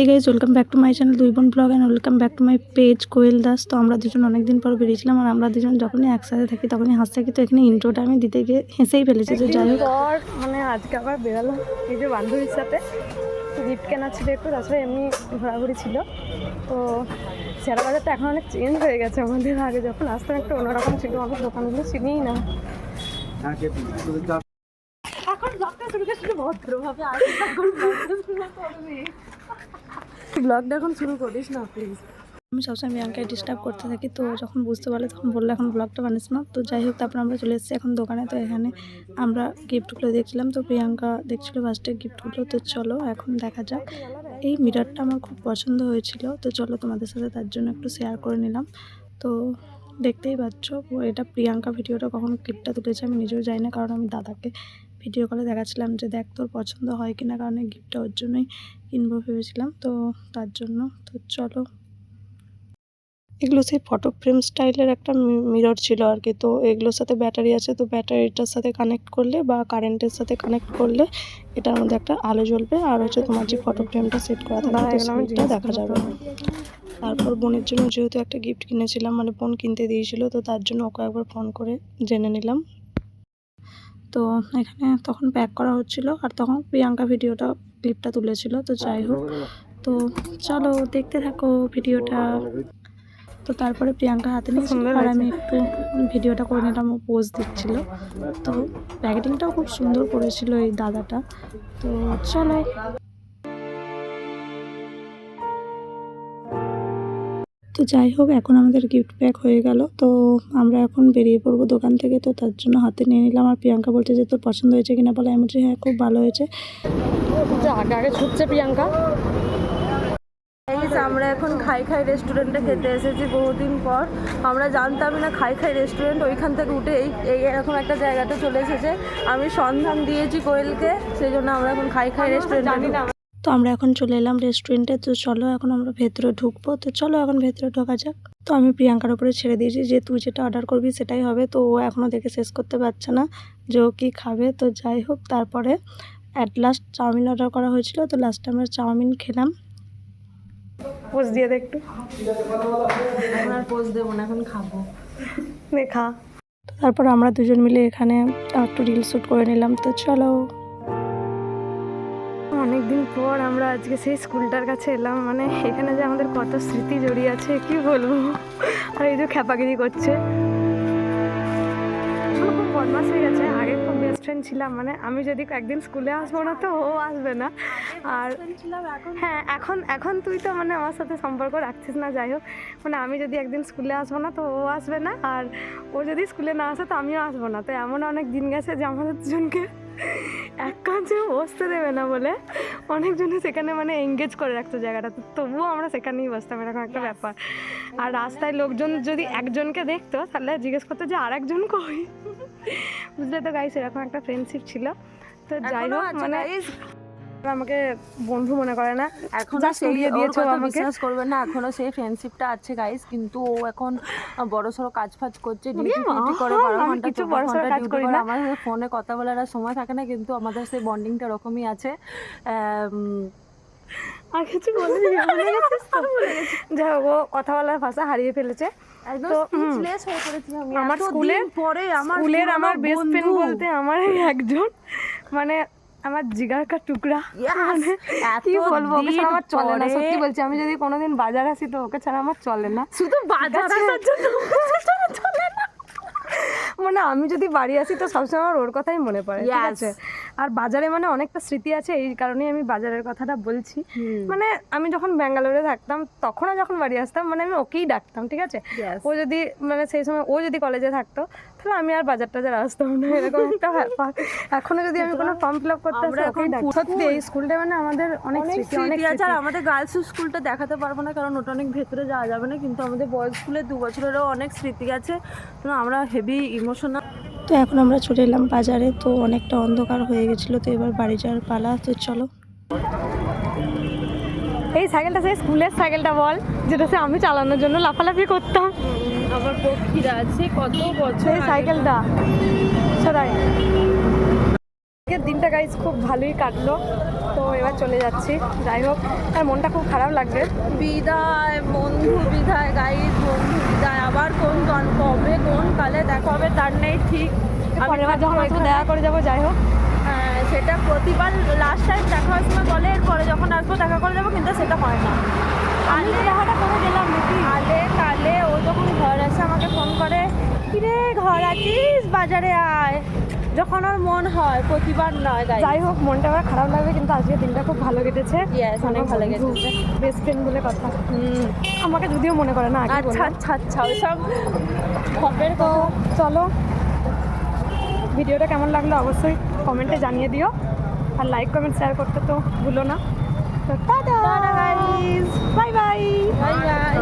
এই guys welcome back to my channel দুই বোন blog and welcome back to my page Koyel Das তো আমরা দুজন অনেকদিন পর বেরিয়েছিলাম আর আমরা দুজন যখনই একসাথে থাকি তখনই হাসতে থাকি। তো এখানে ইন্ট্রোটা আমি দিতে গিয়ে হেসেই ফেলেছি যে যাই হোক। পর মানে আজকে আবার বেরালাম এই যে বান্ধবীর সাথে। গিফট কেনার ছিল একটু তাছাড়া এমনি ঘোরাঘুরি ছিল। তো শেয়ার বাজারটা এখন অনেক চেঞ্জ হয়ে গেছে আমাদের। আগে যখন আসতাম একটু অন্যরকম ছিল আমি দোকানগুলো চিনিই না। এখন করে শুধু ভদ্রভাবে এখন ব্লগটা এখন শুরু করিস না প্লিজ আমি সবসময় প্রিয়াঙ্কাকে ডিস্টার্ব করতে থাকি, তো যখন বুঝতে পারলে তখন বলল এখন ব্লগটা বানিস না। তো যাই হোক, তারপর আমরা চলে এসেছি এখন দোকানে, তো এখানে আমরা গিফটগুলো দেখছিলাম। তো প্রিয়াঙ্কা দেখছিল ফার্স্টে গিফটগুলো তো চলো এখন দেখা যাক। এই মিরারটা আমার খুব পছন্দ হয়েছিল, তো চলো তোমাদের সাথে তার জন্য একটু শেয়ার করে নিলাম। তো দেখতেই পাচ্ছ এটা প্রিয়াঙ্কা ভিডিওটা কখন ক্লিপটা তুলেছে, আমি নিজেও যাই না, কারণ আমি দাদাকে ভিডিও কলে দেখাচ্ছিলাম যে দেখ তোর পছন্দ হয় কিনা কারণ গিফটটা ওর জন্যই কিনবো ভেবেছিলাম। তো তার জন্য তো চলো। এগুলো সেই ফটো ফ্রেম স্টাইলের একটা মিরর ছিল আর কি তো এগুলোর সাথে ব্যাটারি আছে তো ব্যাটারিটার সাথে কানেক্ট করলে বা কারেন্টের সাথে কানেক্ট করলে এটার মধ্যে একটা আলো জ্বলবে। আর হচ্ছে তোমার যে ফটো ফ্রেমটা সেট করা থাকে তো সেটা দেখা যাবে। তারপর বোনের জন্য যেহেতু একটা গিফট কিনেছিলাম মানে বোন কিনতে দিয়েছিল তো তার জন্য ওকে একবার ফোন করে জেনে নিলাম। তো এখানে তখন প্যাক করা হচ্ছিল আর তখন প্রিয়াঙ্কা ভিডিওটা ক্লিপটা তুলেছিল তো যাই হোক। তো চলো দেখতে থাকো ভিডিওটা। তো তারপরে প্রিয়াঙ্কা হাতে নিয়ে আর আমি একটু ভিডিওটা করে নিলাম ও পোজ দিচ্ছিল। তো প্যাকেটিংটাও খুব সুন্দর করেছিল এই দাদাটা। তো চলো। তো যাই হোক এখন আমাদের গিফট প্যাক হয়ে গেল। তো আমরা এখন বেরিয়ে পড়ব দোকান থেকে। তো তার জন্য হাতে নিয়ে নিলাম। আর প্রিয়াঙ্কা বলছে যে তোর পছন্দ হয়েছে কিনা? বলে আমি বলছি হ্যাঁ খুব ভালো হয়েছে। আগে আগে ছুটছে প্রিয়াঙ্কা। আমরা এখন খাই খাই রেস্টুরেন্টে খেতে এসেছি বহুদিন পর। আমরা জানতামই না খাই খাই রেস্টুরেন্ট ওইখান থেকে উঠে এই এই এরকম একটা জায়গাতে চলে এসেছে। আমি সন্ধান দিয়েছি কোয়েলকে সেই জন্য আমরা এখন খাই খাই রেস্টুরেন্টে তো আমরা এখন চলে এলাম রেস্টুরেন্টে তো চলো এখন আমরা ভেতরে ঢুকবো। তো চলো এখন ভেতরে ঢোকা যাক। তো আমি প্রিয়াঙ্কার উপরে ছেড়ে দিয়েছি যে তুই যেটা অর্ডার করবি সেটাই হবে। তো ও এখনও দেখে শেষ করতে পারছে না যে ও কী খাবে। তো যাই হোক তারপরে অ্যাট লাস্ট চাউমিন অর্ডার করা হয়েছিল। তো লাস্টে আমরা চাউমিন খেলাম। পোজ দিয়ে দে একটু। পোজ দেবো না এখন খাব। খা। তারপর আমরা দুজন মিলে এখানে একটু রিল শ্যুট করে নিলাম। তো চলো। অনেকদিন পর আমরা আজকে সেই স্কুলটার কাছে এলাম মানে এখানে যে আমাদের কত স্মৃতি জড়িয়ে আছে, কি বলব? আর এই যে খ্যাপাগিরি করছে। খুব বদমাস হয়ে গেছে, আগে খুব বেস্ট ফ্রেন্ড ছিলাম মানে আমি যদি একদিন স্কুলে আসব না তো ও আসবে না। আর হ্যাঁ এখন এখন তুই তো মানে আমার সাথে সম্পর্ক রাখছিস না, যাই হোক। মানে আমি যদি একদিন স্কুলে আসব না তো ও আসবে না, আর ও যদি স্কুলে না আসে তো আমিও আসব না। তো এমন অনেক দিন গেছে যে আমাদের দুজনকে এক কাজে বসতে দেবে না বলে? অনেকজনে সেখানে মানে এঙ্গেজ করে রাখতো জায়গাটা। তবুও আমরা সেখানেই বসতাম এরকম একটা ব্যাপার। আর রাস্তায় লোকজন যদি একজনকে দেখতো তাহলে জিজ্ঞেস করতো যে আর একজন কই? বুঝলে তো গাইস এরকম একটা ফ্রেন্ডশিপ ছিল। তো যাই হোক মানে আমাকে বন্ধু মনে করে না। এখন উড়িয়ে দিয়েছ আমাকে। বিশ্বাস করবে না এখনও সেই ফ্রেন্ডশিপটা আছে গাইস কিন্তু ও এখন বড় সড়ো কাজ ফাজ করছে ডিউটি ডিউটি করে বারো আমি ঘণ্টা কিছু বড়সড় কাজ করি না। আমার ফোনে কথা বলার আর সময় থাকে না কিন্তু আমাদের সেই বন্ডিংটা এরকমই আছে। আম, আর কিছু বলে? যাই হোক ও কথা বলার ভাষা হারিয়ে ফেলেছে। তো, আমার পরে আমার স্কুলের আমার বেস্ট ফ্রেন্ড বলতে আমার একজন। মানে আমার জিগার কা টুকরা। মানে কি বলব ওকে ছাড়া আমার চলে না সত্যি বলছি আমি যদি কোনোদিন বাজার আসি তো ওকে ছাড়া আমার চলে না। শুধু বাজার আসার জন্য চলে না। মানে আমি যদি বাড়ি আসি তো সবসময় আমার ওর কথাই মনে পড়ে ঠিক আছে? আর বাজারে মানে অনেকটা স্মৃতি আছে এই কারণেই আমি বাজারের কথাটা বলছি। মানে আমি যখন ব্যাঙ্গালোরে থাকতাম তখনও যখন বাড়ি আসতাম মানে আমি ওকেই ডাকতাম ঠিক আছে? ও যদি মানে সেই সময় ও যদি কলেজে থাকতো তাহলে আমি আর বাজার টাজার আসতাম না। এরকম একটা ব্যাপার। এখনও যদি আমি কোনো ফর্ম ফিল আপ করতে আসি এখন সত্যি এই স্কুলটা মানে আমাদের অনেক অনেক স্মৃতি অনেক আছে আর আমাদের গার্লস স্কুলটা দেখাতে পারব না কারণ ওটা অনেক ভেতরে যাওয়া যাবে না কিন্তু আমাদের বয়েজ স্কুলে দু বছরেরও অনেক স্মৃতি আছে। তো আমরা হেভি ইমোশনাল তো এখন আমরা চলে এলাম বাজারে তো অনেকটা অন্ধকার হয়ে গেছিল তো এবার বাড়ি যাওয়ার পালা তো চলো। এই সাইকেলটা সেই স্কুলের সাইকেলটা বল যেটা সে আমি চালানোর জন্য লাফালাফি করতাম। আমার পক্ষীরা আছে কত বছর সেই সাইকেলটা। সদাই আজকের দিনটা গাইজ খুব ভালোই কাটলো। তো এবার চলে যাচ্ছি। যাই হোক আর মনটা খুব খারাপ লাগবে। বিদায় বন্ধু বিদায় গাইড বন্ধু বিদায়। আবার কোন গান কবে কোন কালে দেখা হবে তার নেই ঠিক। আমি যখন দেখা করে যাব যাই হোক। সেটা প্রতিবার লাস্ট টাইম দেখা হওয়ার সময় বলে এরপরে যখন আসব দেখা করে যাব কিন্তু সেটা হয় না। আমি তো দেখাটা করে গেলাম নাকি? কালে কালে ও যখন ঘর আসে আমাকে ফোন করে কিরে ঘর আছিস? বাজারে আয়। যখন ওর মন হয় প্রতিবার নয় যাই হোক মনটা আমার খারাপ লাগবে কিন্তু আজকে দিনটা খুব ভালো কেটেছে। অনেক ভালো কেটেছে। বেস্ট ফ্রেন্ড বলে কথা। হুম। আমাকে যদিও মনে করে না আচ্ছা আচ্ছা আচ্ছা ওইসব খপের তো চলো ভিডিওটা কেমন লাগল অবশ্যই কমেন্টে জানিয়ে দিও। আর লাইক কমেন্ট শেয়ার করতে তো ভুলো না। তো tata! Bye bye bye bye